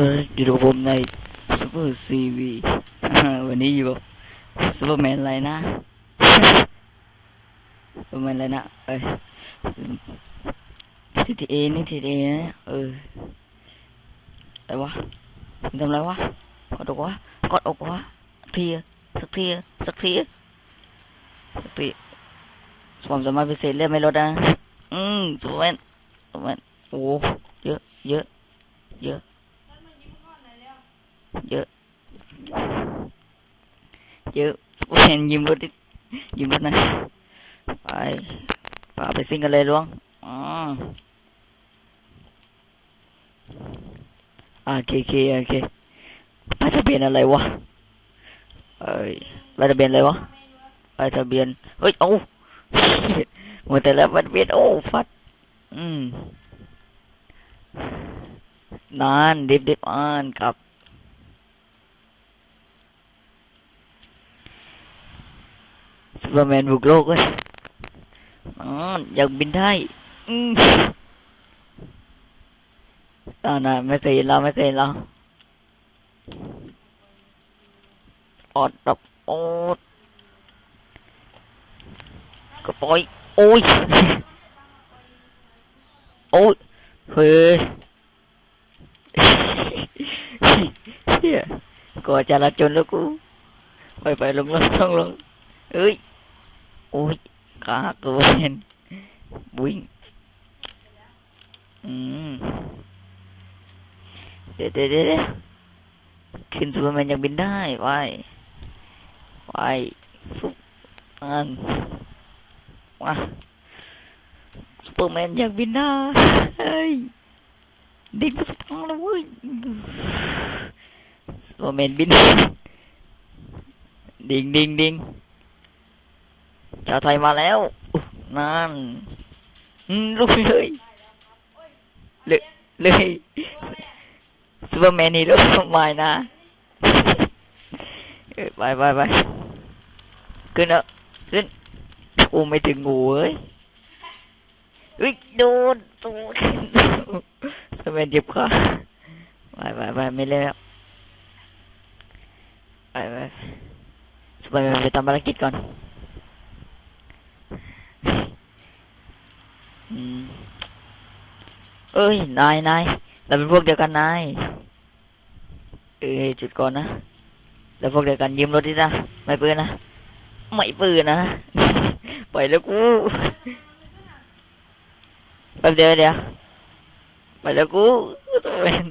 อยู่กับผมในซูเปอร์ซีวีวันนี้อยู่กับซูเปอร์แมนอะไรนะซูเปอร์แมนอะไรนะเอ้ยทีทีเอนี่ทีทีเอนะเอออะไรวะทำอะไรวะกดอกวะกดอกวะทีสักทีสักทีสักทีความสามารถพิเศษเลือดไม่ลดนะอืมซูเปอร์แมนซูเปอร์แมนโอ้เยอะเยอะเยอะ เยอะ เยอะสปอร์ตยิ้มรถดิยิ้มรถนะไปป่าไปซิ่งกันเลยล้วงอ๋อโอเคโอเคโอเคป้ายทะเบียนอะไรวะเอ้ยป้ายทะเบียนอะไรวะป้ายทะเบียนเฮ้ยโอ้หมดแต่แล้วป้ายทะเบียนโอ้ฟัดอืมนานดิบดิบอ่านกับ ซูเปอร์แมนบุกโลกเว้ยอ๋ออยากบินได้อืมตอนนั้นไม่เคยเห็นเราไม่เคยเห็นเราออดดับโอดก็ปล่อยโอ้ยโอ้ยเฮ้ยเฮียก่อจราจนแล้วกูไปไปลงลงลงลงเอ้ย โอ้ยขาหักตัวเห็นวิ่ง อืม เดี๋ยวเดี๋ยวเดขึ้นซูเปอร์แมนยังบินได้ไว้ไว้ฟุบอันมาซูเปอร์แมนยังบินได้เฮ้ยดิ่งไปสุดทางเลยเว้ยซูเปอร์แมนบิน ดิ่งดิ่งดิ่ง ชาวไทยมาแล้วนั่นลุกเลยเลยเลยซูเปอร์แมนนี่ลุกไม่นะไปไปไปขึ้นเถอะขึ้นกูไม่ถึงงูเอ้ยเฮ้ยโดนตัวขึ้นซูเปอร์แมนเจ็บขาไปไปไปไม่เล่นแล้วไปไปซูเปอร์แมนไปทำภารกิจก่อน อืม เอ้ย นายนายเราเป็นพวกเดียวกันนายเอ้ยจุดก่อนนะเราพวกเดียวกันยืมรถดินะไม่ปืนนะไม่ปืนนะไปแล้วกูแป๊บเดียวเดียวไปแล้วกูตัวเป็น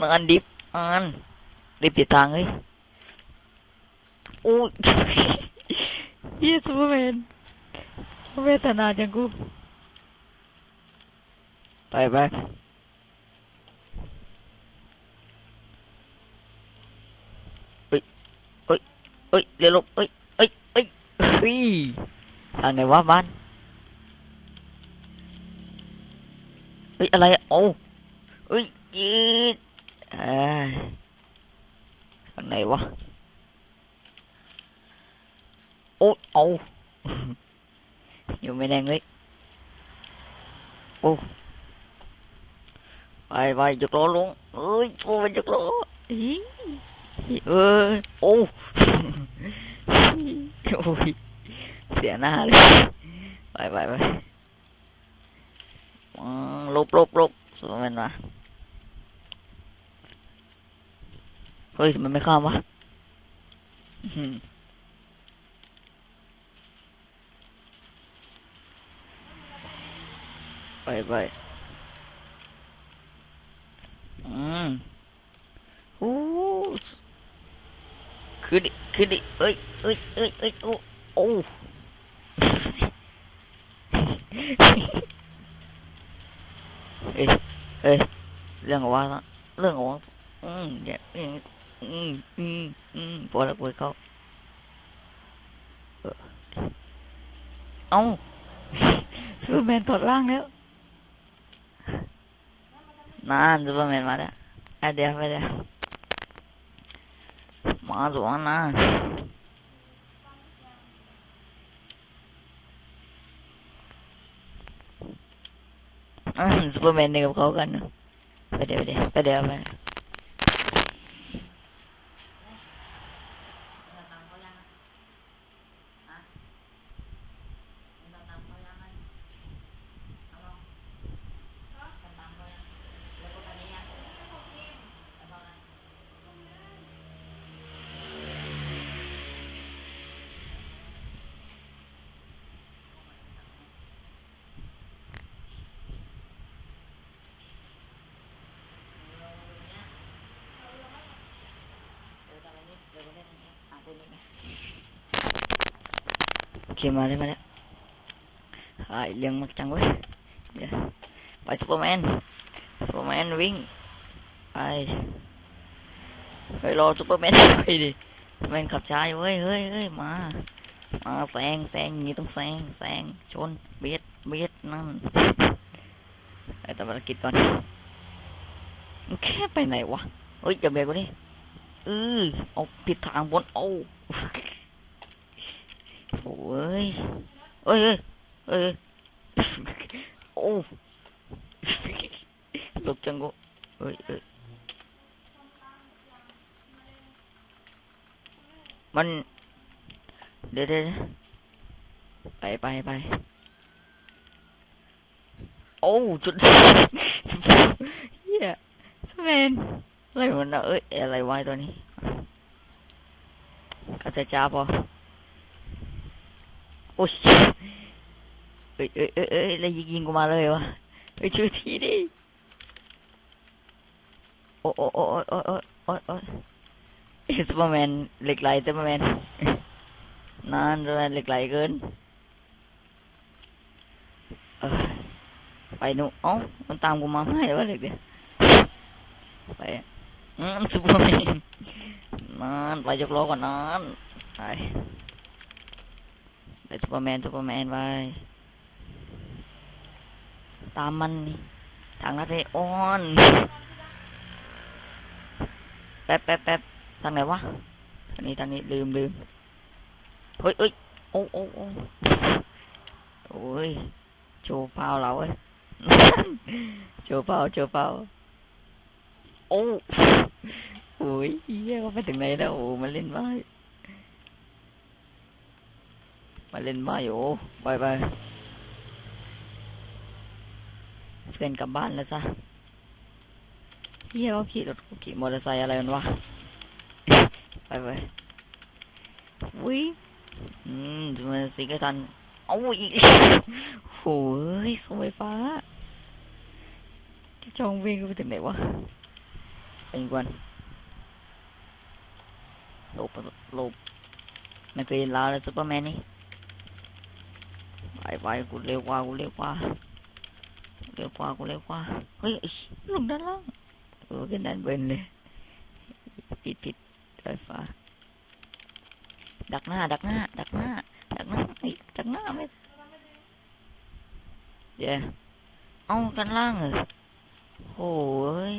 นานดิบนานดิบติดทางเฮ้ยอู้เฮียซูเปอร์แมนเวทนาจังกู ไปไปเอ้ยเอ้ยเอ้ยเดี๋ยวลบเอ้ยเอ้ยเอ้ยเฮ้ยทาง ไหนวะบ้านเฮ้ยอะไรอะโอ้เอ้ยยืดเอ้ยทางไหนวะโอ้เอาอยู่ไม่แน่งเลยโอ้ไปไปจุกล้อลุงเอ้ยโอ้เป็นจุกล้ออิ๊งเอ้ยโอ้โอ้ยเสียหน้าเลยไปไปไปอืมลบลบลบสุดมันมาเฮ้ยมันไม่ข้ามวะอื้อหือไปไป อืมโอ้ ขึ้นดิขึ้นดิเอ้ยเอ้ยเอ้ยเอ้ยโอ้โอ้เอ้ยเอ้ยเรื่องของว่าละเรื่องของว่าอืมเนี่ยอืมอืมอืมอืมพอแล้วกูให้เขาเออเอ้าซูเปอร์แมนถอดร่างแล้วนานซูเปอร์แมนมาแล้วไปเดี๋ยวไปเดี๋ยว มาสวนนะอ่าซูเปอร์แมนเนี่ยกับเขากันนะไปเดี๋ยวไปเดี๋ยวไปเดี๋ยวไป เคมาแล้มาแล้วไอ้เลี้ยงมักจังเว้ยเดี๋ยวไปซูเปอร์แมนซูเปอร์แมนวิ่งไปเฮ้ยรอซูเปอร์แมนไปดิแมนขับช้าอยู่เว้ยเฮ้ยเฮ้ยมามาแซงแซงอย่างนี้ต้องแซงแซงชนเบียดเบียดนั่นไอ้ตำรวจกิจก่อนมันแค่ไปไหนวะเฮ้ยอย่าเบียดกูดิเออเอาผิดทางบนเอา cậu ơi ơi ơi ô. Lục chân gỗ ơi ơi mình để đây bay bay bay. Ô chút yeah. Sven lấy mình nợ lại quay tôi đi. Cắt chà cha vào โอ้ยเอ้ยเอ้ยเอ้ยเอ้ยแล้วยิงกูมาเลยวะไปช่วยทีดิโอ้โอ้โอ้โอ้โอ้โอ้โอ้ซูเปอร์แมนเหล็กไหลซูปอร์แมนนั่นซูเปอร์แมนเหล็กไหลเกินไปหนูเอ๋อมันตามกูมาไม่แต่วะเหล็กเดียวไปอืมซูเปอร์แมนนั่นไปยกล้อก่อนนั่นไป ไปซูเปอร์แมนซูเปอร์แมนไปตามมันทางลัดเรออนแป๊บแป๊บแป๊บทางไหนวะทางนี้ทางนี้ลืมลืมเฮ้ยเอ้ยโอ้โอ้โอ้โอ้ยโชว์เปล่าเราเว้ยโชว์เปล่าโชว์เปล่าโอ้โอ้ยเฮียเขาไปถึงไหนแล้วโอ้มาเล่นบ้ มาเล่นบ้าอยู่ไปไปเพื่อนกลับบ้านแล้วจ้ะเฮียเขาขี่รถขี่มอเตอร์ไซค์อะไรกันวะไปไปวิอืมทำไมสิกทันเอาอีกโอ้ยเสาไฟฟ้าที่จองเวงไปถึงไหนวะไปอีกวันหลบหลบไม่เคยเห็นลาวเลยซูเปอร์แมนนี่ ไปไปกูเร็วกว่ากูเร็วกว่าเร็วกว่ากูเร็วกว่าเฮ้ยลงด้านล่างเออขึ้นด้านบนเลยผิดผิดไฟฟ้าดักหน้า ดักหน้า ดักหน้า ดักหน้าไอ้ยดักหน้าไม่เดี๋ยวเอาด้านล่างเหรอโอ้ย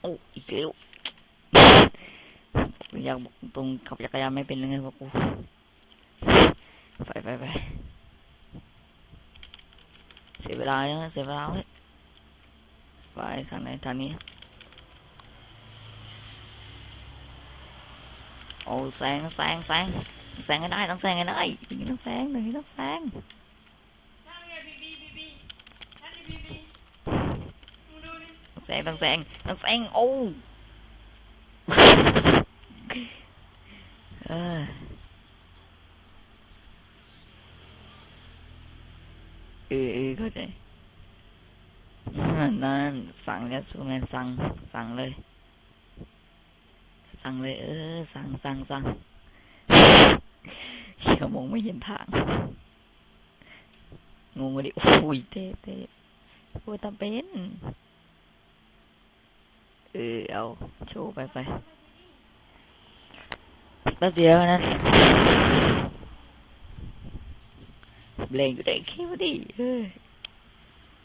โอ้อีกแล้วอยากบอกตรงขับจักรยานไม่เป็นเลยไงพวกกู phải phải phải. Sẽ phải đau nữa sẽ phải đau đấy phải thằng này thằng này ôi sáng sáng sáng. Sáng cái đây đang sáng cái đây đừng nghĩ nó sáng đừng nghĩ nó sáng. Sáng sáng, sáng sáng, sáng ô. À. เออเออเข้าใจนั่นนั่นสั่งแล้วซูแมนสั่ง สั่งเลย สั่งเลย เออ สั่งสั่งสั่งเหี้ยมองไม่เห็นทาง งงเลยดิโอ้ยเทพเทพโอ้ยตาเป็นเออเอาโชว์ไปไปแป๊บเดียวนั้น เลงอยู่ได้แค่พอดี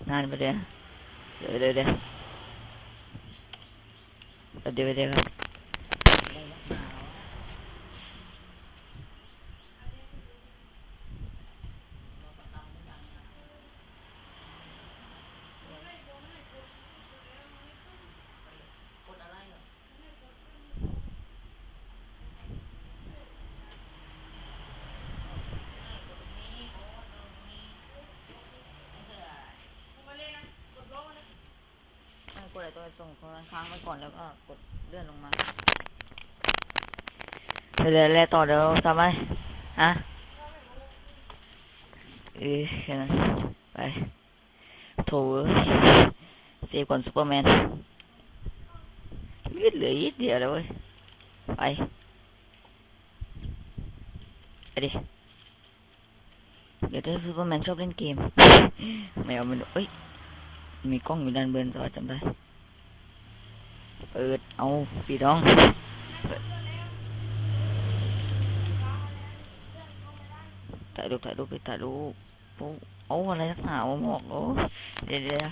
งานไปเดียวเดี๋ยวเดี๋ยวเดี๋ยวป๊บเดียวเดียวครับ มึงมาเล่นนะกดโลนะ ไม่ก ดอะไรตัวส่งคนนั้นค้างไว้ก่อนแล้วก็กดเลื่อนลงมาเดี๋ยวเดี๋ยวแล้วต่อเดี๋ยวทำไมฮะเออแค่นั้นไปโถเอ้ยเซฟก่อนซูเปอร์แมนเลือดเหลือนิดเดียวแล้วเว้ยไปไปดิเดี๋ยวได้ซูเปอร์แมนชอบเล่นเกมไม่เอามันเอ้ยมีกล้องอยู่ด้านบนสวัสดจำได้ เปิดเอาปีดองถ่ายรูปถ่ายรูปไปถ่ายรูปโอ้อาอะไรนักหนาวหมอกโอ้เดี๋ยวเดี๋ยว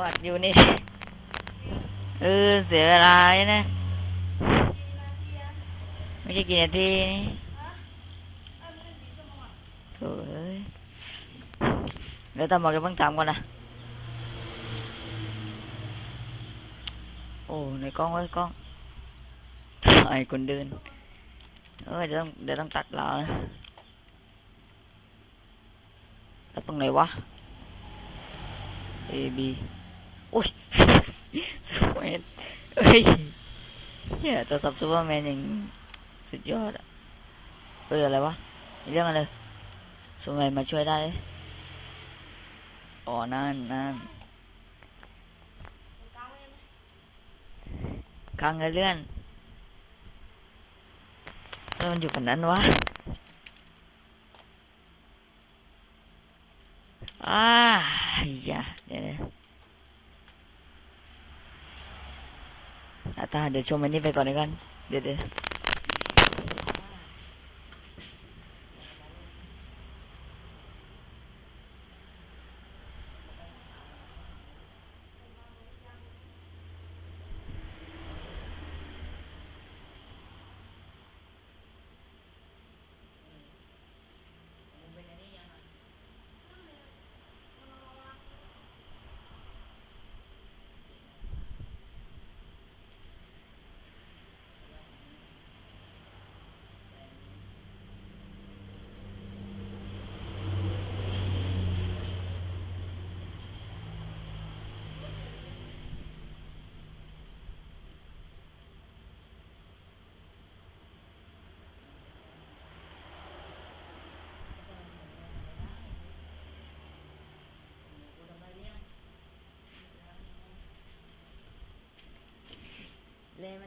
วัดอยู่นี่ เออ เสียเวลาเนะ ไม่ใช่กี่นาทีนี่โถ่เอ้ยเดี๋ยวตามบอกจะเพิ่งถามก่อนนะ โอ้ในกล้องเอ้กล้องถ่ายคนเดิน เออเดี๋ยวต้องเดี๋ยวต้องตัดแล้วนะแล้วตรงไหนวะ A B อุ้ยซูเปอร์แมนเฮ้ยเฮียตัวสับซูเปอร์แมนอย่างสุดยอดอะเอออะไรวะมีเรื่องอะไรซูเปอร์แมนมาช่วยได้อ๋อนั่นนั่นกลางเลื่อนทำไมมันอยู่กันนั้นวะ อ้าอย่าเดี๋ยวนะอะตาเดี๋ยวชมอันนี้ไปก่อนเลยกัน เดี๋ยวเดี๋ยว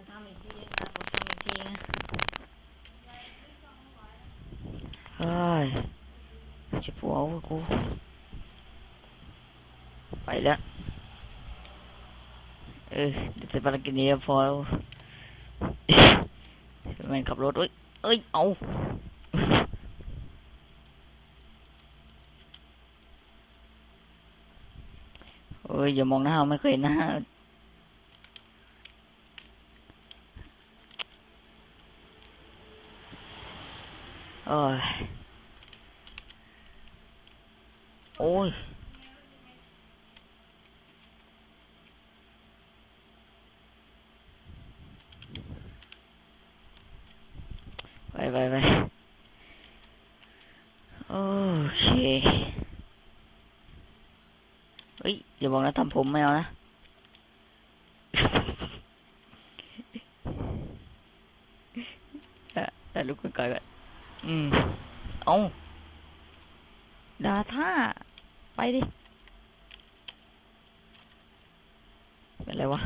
ทำอีกทีนะผมทำอีกทีนะเฮ้ยจะปวดหัวกูไปแล้วเออเดี๋ยวจะภารกิจนี้พอแมันขับรถเอ้ยเอ้ยเอาเอ้ยอย่ามองหน้าไม่เคยนหน้า โอ้ย โอ้ย ไปไปไปโอเค เฮ้ย อย่าบอกนะทำผมไม่เอานะแต่ลุกขึ้นก่อนก่อน อืม เอาดาท่า ไปดิ เป็นไรวะ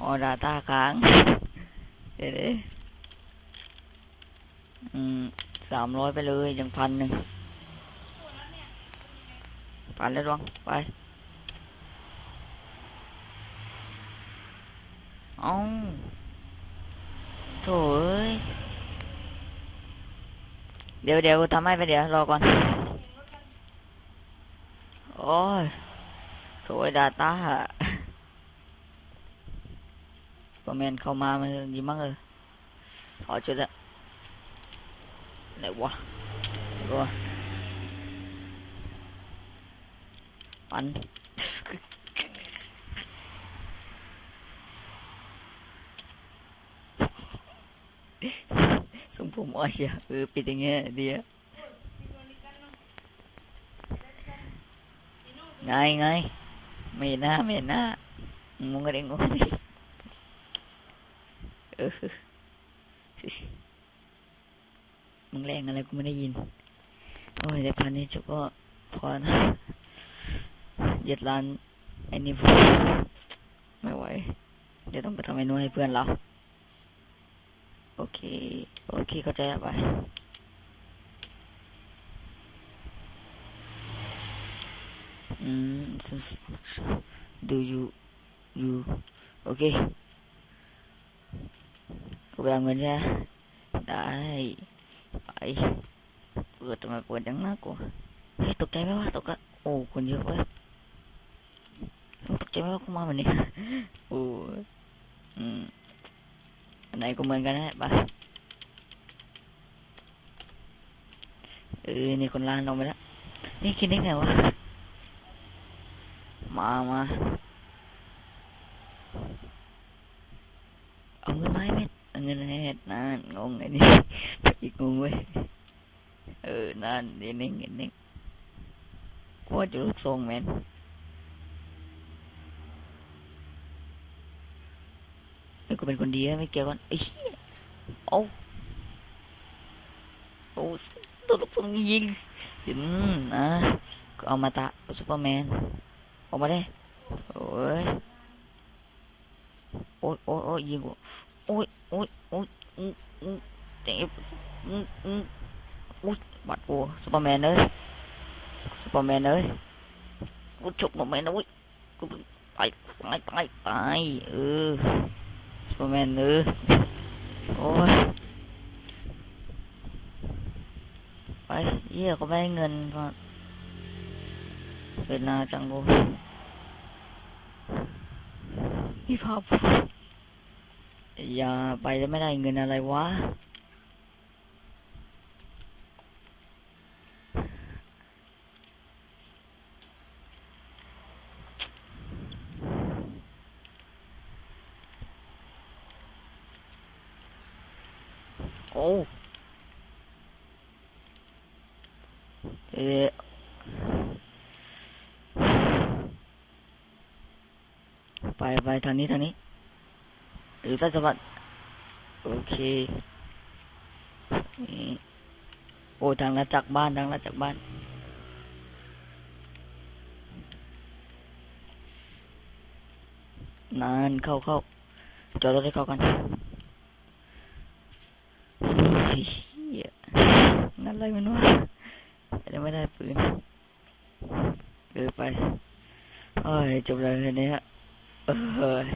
อ๋อดาต้าค้าง เดี๋ยวดิอืมสามร้อยไปเลยยังพันหนึ่งพันแล้วดวง ไป เอาโถ่เอ้ยเดี๋ยวเดี๋ยวกูทำให้ไปเดี๋ยวรอก่ อนโอ้ยโถ่ไอ้ดาอร์แมนเข้ามามันยิงเออถอดชุดละไหนวะไหนวะปันส่งผมอ่อยอะเออปิดอย่างเงี้ยดีอะไงไงไม่เห็นหน้าไม่เห็นหน้างงกันเองงงกันเออมึงแรงอะไรกูไม่ได้ยิน โอ้ยแต่พันนี้จุกก็พอนะเยียดร้านไอ้นี่ไม่ไหว เดี๋ยวต้องไปทำเมนูให้เพื่อนเรา โอเคโอเคเข้าใจแล้วไปอืม do you you โอเคกูไปเอาเงินใช่ไหมได้ไปเปิดทำไมเปิดยั ไหนเยอะเว้ยมึงตกใจไหมว่ากูมาวันนี้โอ้ยอืมอันไหนก็เหมือนกันนะไปเออนี่คนร้านลงไปแล้ว นี่คิดได้ไงวะ มามาเอาเงินมาให้เม็ดเอาเงินให้เม็ดนั่นงงไอ้นี่ไปอีกงงเว้ย เออ นั่นนี่นิ่งนิ่งกูจะลูกทรงแมน เฮ้ยกูเป็นคนดีไม่เกี่ยวกันไอ้เหี้ยเอาโอ้ตัวลูกทรงยิงเห็นะก็เอามาตะซูเปอร์แมนออกมาได้โอ้ยโอ้ยโอ้ยโอ้ยยิงกูโอ้ยโอ้ยโอ้ยอืมอืมเจ็บอืมอืมอุ้ยบาดกูซูเปอร์แมนเลยซูเปอร์แมนเลยกูฉกมาแมนนู้ยกูตายตายตายตายเออ ซูเปอร์แมนเออโอ้ยไปเยี่ยก็ไม่ให้เงินก็เป็นนาจังกูมีภาพอย่าไปจะไม่ได้เงินอะไรวะ โอเอไปไปทางนี้ทางนี้อยู่ใต้สะพานโอเคโอ้ทางละจากบ้านทางละจากบ้านนานเข้าเข้าจอดรถให้เข้ากัน เยเหี้ยงั้นอะไรมันวะแต่ไม่ได้ปืนเออไปโอ้ยจบแล้วแค่นี้ฮะเออ